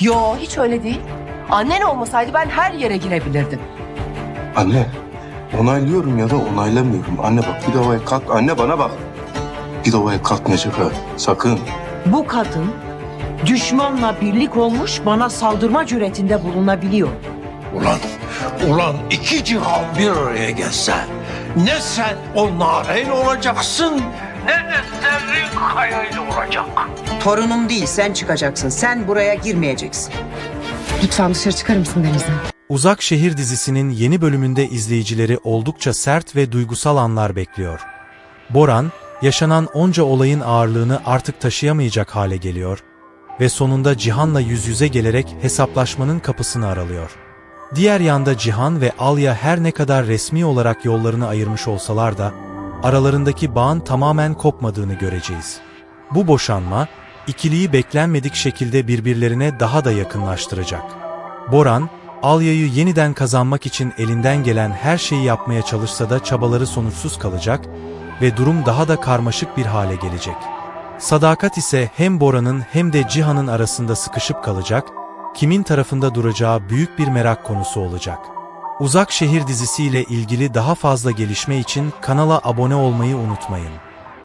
Yo hiç öyle değil. Annen olmasaydı ben her yere girebilirdim. Anne, onaylıyorum ya da onaylamıyorum. Anne bak bir davaya kalk. Anne bana bak. Bir davaya kalkmayacak ha. Sakın. Bu kadın düşmanla birlik olmuş bana saldırma cüretinde bulunabiliyor. Ulan, ulan iki cihan bir araya gelse ne sen o nareyle olacaksın ne de Zerrin Kaya'yla olacak. Torunum değil sen çıkacaksın. Sen buraya girmeyeceksin. Lütfen dışarı çıkar mısın Deniz'e? Uzak Şehir dizisinin yeni bölümünde izleyicileri oldukça sert ve duygusal anlar bekliyor. Boran, yaşanan onca olayın ağırlığını artık taşıyamayacak hale geliyor ve sonunda Cihan'la yüz yüze gelerek hesaplaşmanın kapısını aralıyor. Diğer yanda Cihan ve Alya her ne kadar resmi olarak yollarını ayırmış olsalar da, aralarındaki bağın tamamen kopmadığını göreceğiz. Bu boşanma, ikiliyi beklenmedik şekilde birbirlerine daha da yakınlaştıracak. Boran, Alya'yı yeniden kazanmak için elinden gelen her şeyi yapmaya çalışsa da çabaları sonuçsuz kalacak ve durum daha da karmaşık bir hale gelecek. Sadakat ise hem Boran'ın hem de Cihan'ın arasında sıkışıp kalacak, kimin tarafında duracağı büyük bir merak konusu olacak. Uzak Şehir dizisiyle ilgili daha fazla gelişme için kanala abone olmayı unutmayın.